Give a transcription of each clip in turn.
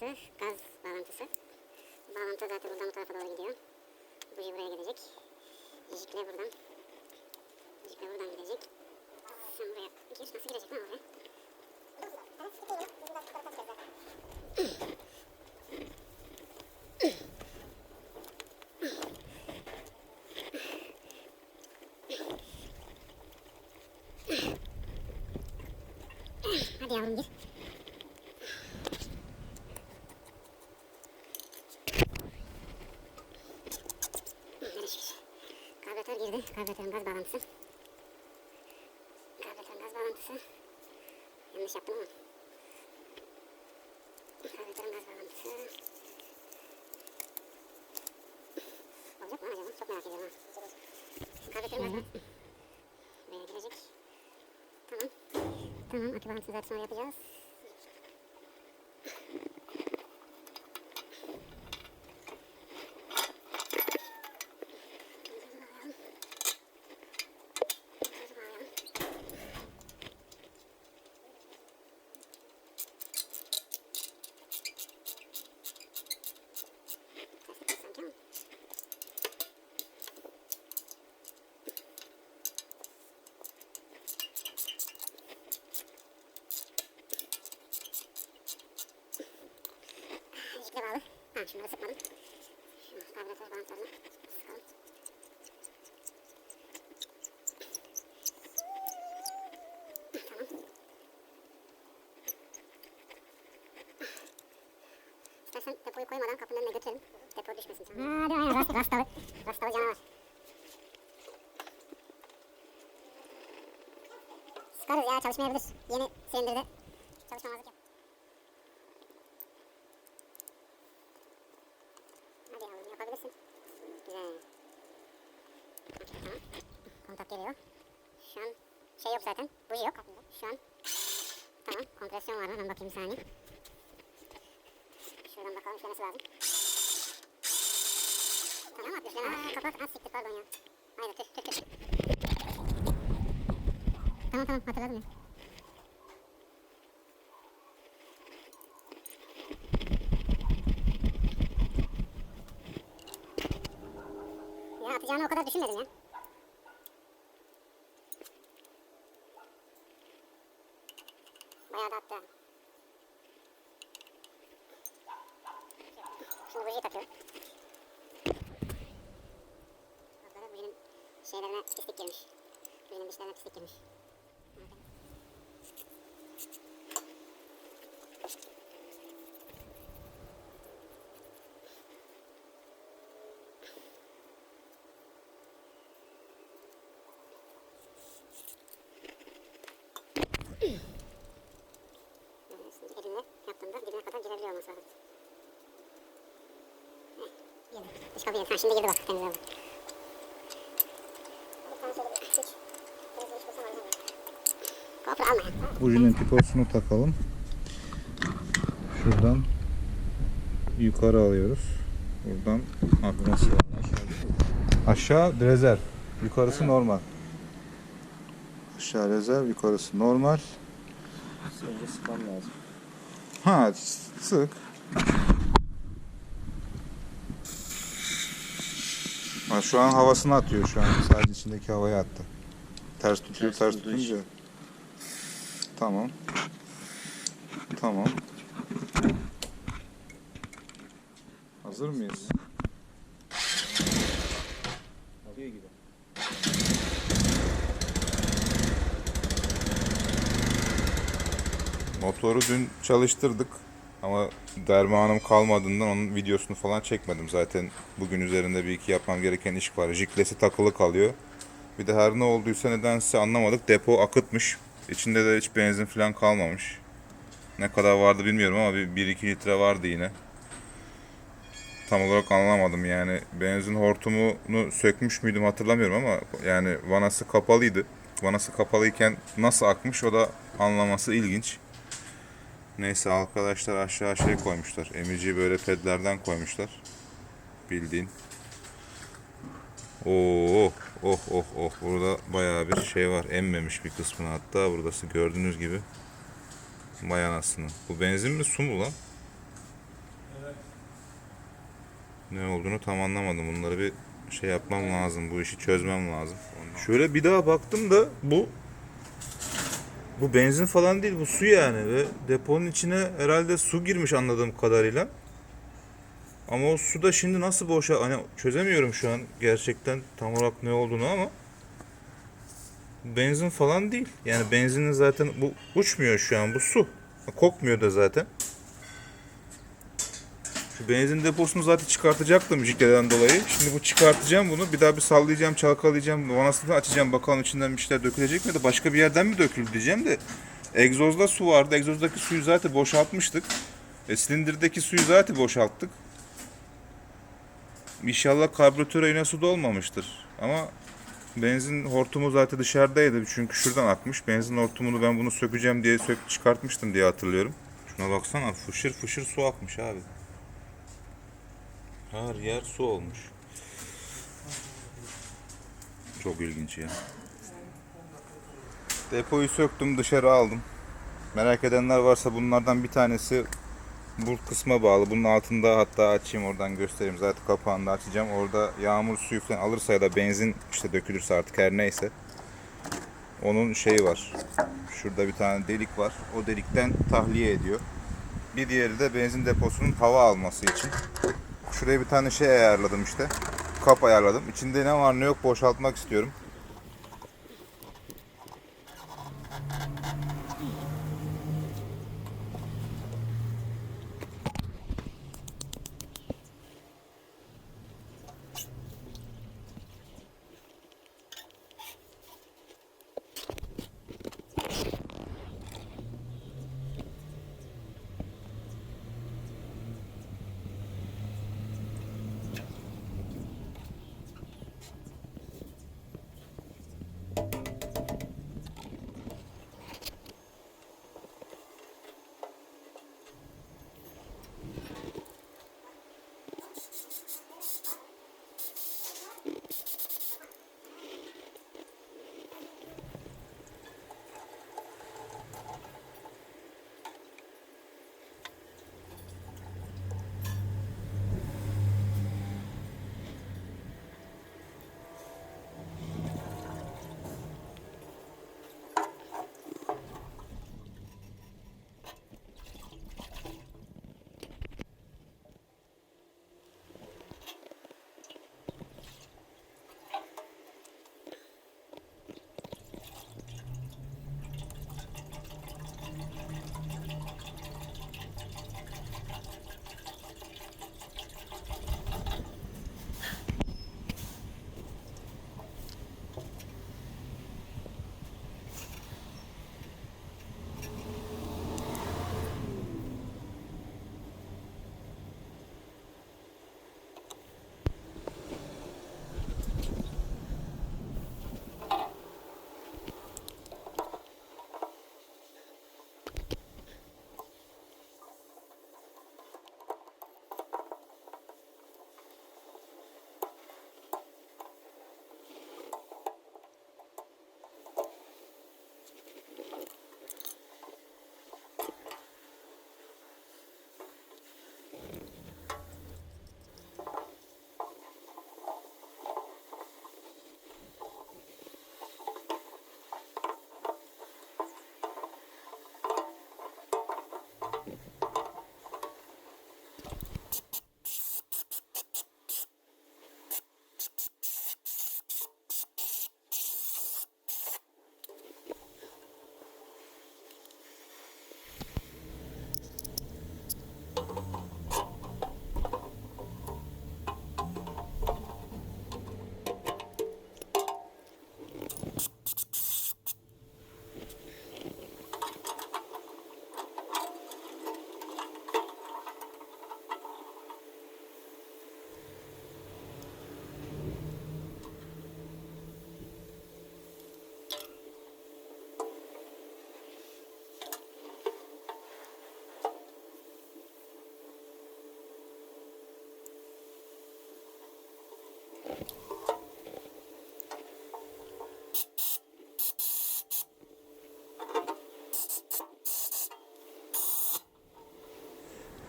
bağlantısı, gaz bağlantısı. Bağlantı zaten buradan bu tarafa doğru gidiyor. Buji buraya gidecek. Jikle buradan. Jikle buradan gidecek. Sen buraya gir. Nasıl girecek lan oraya? Hadi yavrum gir. Karbüratörün gaz bağlantısı. Karbüratörün gaz bağlantısı. Yanlış yaptım ama. Karbüratörün gaz bağlantısı. Olacak mı acaba? Çok merak ediyorum. Karbüratörün gaz bağlantısı. Buraya girecek. Tamam. Tamam. Akü bağlantısını zaten sonra yapacağız. Sanki ama. Jikle bağlı. Sıkmadım. Şu karbüratör bantlarını sıkalım. Tamam. İstersen depoyu koymadan kapının önüne götürelim. Depo düşmesin sana. Hadi aynen rast, rastalı. Rastalı canavar. Sıkarız ya çalışmayabilir. Yeni silindirde çalışmamazlık yap. Hadi yavrum yapabilirsin. Güzel. Okey, tamam. Kontak geliyor. Şu an şey yok zaten. Buji yok. Şu an tamam. Kompresyon var mı? Ben bakayım bir saniye. Şuradan bakalım işlemesi lazım. Tamam at üfleme. Aa, kapat. Az siktir pardon ya. Hayır tüh tüh tüh. Tamam tamam hatırladım ya. Ya atacağını o kadar düşünmedim ya. Bayağı da attı. ha. Bujiyi takıyorum. Bazıları bujinin şeylerine pislik girmiş. Bujinin dişlerine pislik girmiş. Elimle yaptığımda dibine kadar girebiliyor olması lazım. Kapı girdi. Ha şimdi girdi bak. Temiz oldu. GoPro alma ya. Bujinin piposunu takalım. Şuradan yukarı alıyoruz. Buradan nasıl? Aşağı rezerv. Yukarısı normal. Aşağı rezerv, yukarısı normal. Önce sıkmam lazım. Ha sık. Ha, şu an havasını atıyor şu an. Sadece içindeki havayı attı. Ters tutuyor, Ters ters, tutunca. için. Tamam. Tamam. Hazır mıyız? Alıyor gibi. Motoru dün çalıştırdık ama dermanım kalmadığından onun videosunu falan çekmedim. Zaten bugün üzerinde bir iki yapmam gereken iş var. Jiklesi takılı kalıyor. Bir de her ne olduysa nedense anlamadık. Depo akıtmış. İçinde de hiç benzin falan kalmamış. Ne kadar vardı bilmiyorum ama bir 1-2 litre vardı yine. Tam olarak anlamadım yani. Benzin hortumunu sökmüş müydüm hatırlamıyorum ama yani vanası kapalıydı. Vanası kapalıyken nasıl akmış o da anlaması ilginç. Neyse arkadaşlar aşağı şey koymuşlar. Emici böyle pedlerden koymuşlar. Bildiğin. Oo, oh oh oh burada bayağı bir şey var. Emmemiş bir kısmını hatta buradası gördüğünüz gibi. Vay anasını. Bu benzin mi su mu lan? Ne olduğunu tam anlamadım. Bunları bir şey yapmam lazım. Bu işi çözmem lazım. Şöyle bir daha baktım da bu bu benzin falan değil bu su yani ve deponun içine herhalde su girmiş anladığım kadarıyla. Ama o su da şimdi nasıl boşa hani çözemiyorum şu an gerçekten tam olarak ne olduğunu ama benzin falan değil. Yani benzinin zaten bu uçmuyor şu an bu su. Kokmuyor da zaten. Benzin deposunu zaten çıkartacaktım jikleden dolayı. Şimdi bu çıkartacağım bunu. Bir daha bir sallayacağım, çalkalayacağım. Vanasını açacağım. Bakalım içinden bir şeyler dökülecek mi de başka bir yerden mi döküldü diyeceğim de. Egzozda su vardı. Egzozdaki suyu zaten boşaltmıştık. E, silindirdeki suyu zaten boşalttık. İnşallah karbüratöre yine su dolmamıştır. Ama benzin hortumu zaten dışarıdaydı. Çünkü şuradan akmış. Benzin hortumunu ben bunu sökeceğim diye sök çıkartmıştım diye hatırlıyorum. Şuna baksana fışır fışır su akmış abi. Her yer su olmuş. Çok ilginç ya. Depoyu söktüm dışarı aldım. Merak edenler varsa bunlardan bir tanesi bu kısma bağlı. Bunun altında hatta açayım oradan göstereyim. Zaten kapağını da açacağım. Orada yağmur suyu falan alırsa ya da benzin işte dökülürse artık her neyse. Onun şeyi var. Şurada bir tane delik var. O delikten tahliye ediyor. Bir diğeri de benzin deposunun hava alması için. Şuraya bir tane şey ayarladım işte. Kap ayarladım. İçinde ne var ne yok boşaltmak istiyorum.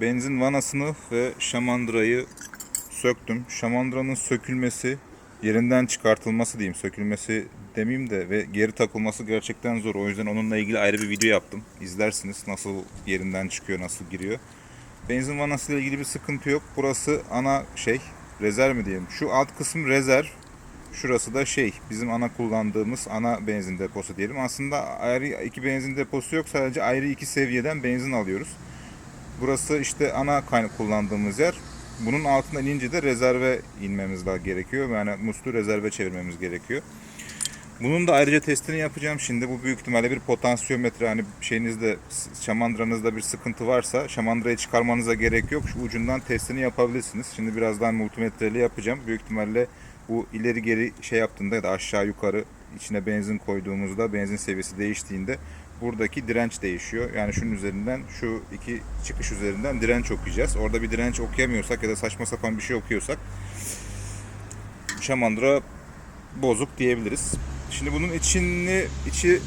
Benzin vanasını ve şamandırayı söktüm. Şamandıranın sökülmesi, yerinden çıkartılması diyeyim, sökülmesi demeyeyim de ve geri takılması gerçekten zor. O yüzden onunla ilgili ayrı bir video yaptım. İzlersiniz nasıl yerinden çıkıyor, nasıl giriyor. Benzin vanası ile ilgili bir sıkıntı yok. Burası ana şey, rezerv mi diyelim. Şu alt kısım rezerv. Şurası da şey, bizim ana kullandığımız ana benzin deposu diyelim. Aslında ayrı iki benzin deposu yok. Sadece ayrı iki seviyeden benzin alıyoruz. Burası işte ana kaynak kullandığımız yer. Bunun altına inince de rezerve inmemiz daha gerekiyor. Yani muslu rezerve çevirmemiz gerekiyor. Bunun da ayrıca testini yapacağım şimdi. Bu büyük ihtimalle bir potansiyometre. Hani şeyinizde, şamandıranızda bir sıkıntı varsa şamandırayı çıkarmanıza gerek yok. Şu ucundan testini yapabilirsiniz. Şimdi birazdan multimetreli yapacağım. Büyük ihtimalle bu ileri geri şey yaptığında ya da aşağı yukarı içine benzin koyduğumuzda benzin seviyesi değiştiğinde buradaki direnç değişiyor. Yani şunun üzerinden şu iki çıkış üzerinden direnç okuyacağız. Orada bir direnç okuyamıyorsak ya da saçma sapan bir şey okuyorsak şamandıra bozuk diyebiliriz. Şimdi bunun içini içi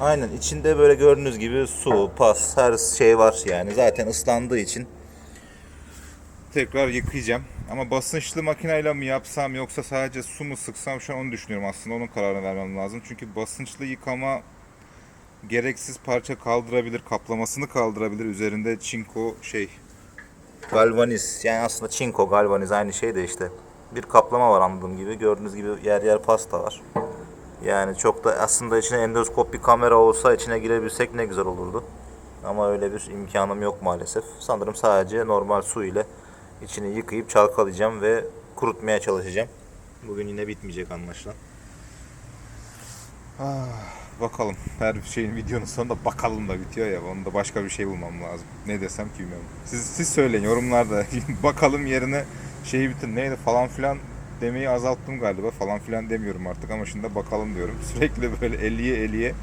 Aynen içinde böyle gördüğünüz gibi su, pas, her şey var yani. Zaten ıslandığı için tekrar yıkayacağım. Ama basınçlı makineyle mi yapsam yoksa sadece su mu sıksam şu an onu düşünüyorum aslında. Onun kararını vermem lazım. Çünkü basınçlı yıkama gereksiz parça kaldırabilir, kaplamasını kaldırabilir. Üzerinde çinko şey galvaniz yani aslında çinko galvaniz aynı şey de işte. Bir kaplama var anladığım gibi. Gördüğünüz gibi yer yer pasta var. Yani çok da aslında içine endoskop bir kamera olsa içine girebilsek ne güzel olurdu. Ama öyle bir imkanım yok maalesef. Sanırım sadece normal su ile içini yıkayıp çalkalayacağım ve kurutmaya çalışacağım. Bugün yine bitmeyecek anlaşılan. bakalım. Her şeyin videonun sonunda bakalım da bitiyor ya. Onu da başka bir şey bulmam lazım. Ne desem ki bilmiyorum. Siz, siz söyleyin yorumlarda. bakalım yerine şeyi bitir. Neydi falan filan demeyi azalttım galiba. Falan filan demiyorum artık ama şimdi de bakalım diyorum. Sürekli böyle eliye eliye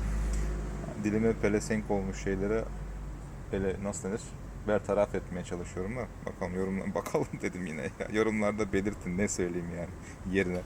dilime pelesenk olmuş şeylere böyle nasıl denir? Bertaraf etmeye çalışıyorum da bakalım yorumlar bakalım dedim yine ya. Yorumlarda belirtin ne söyleyeyim yani yerine.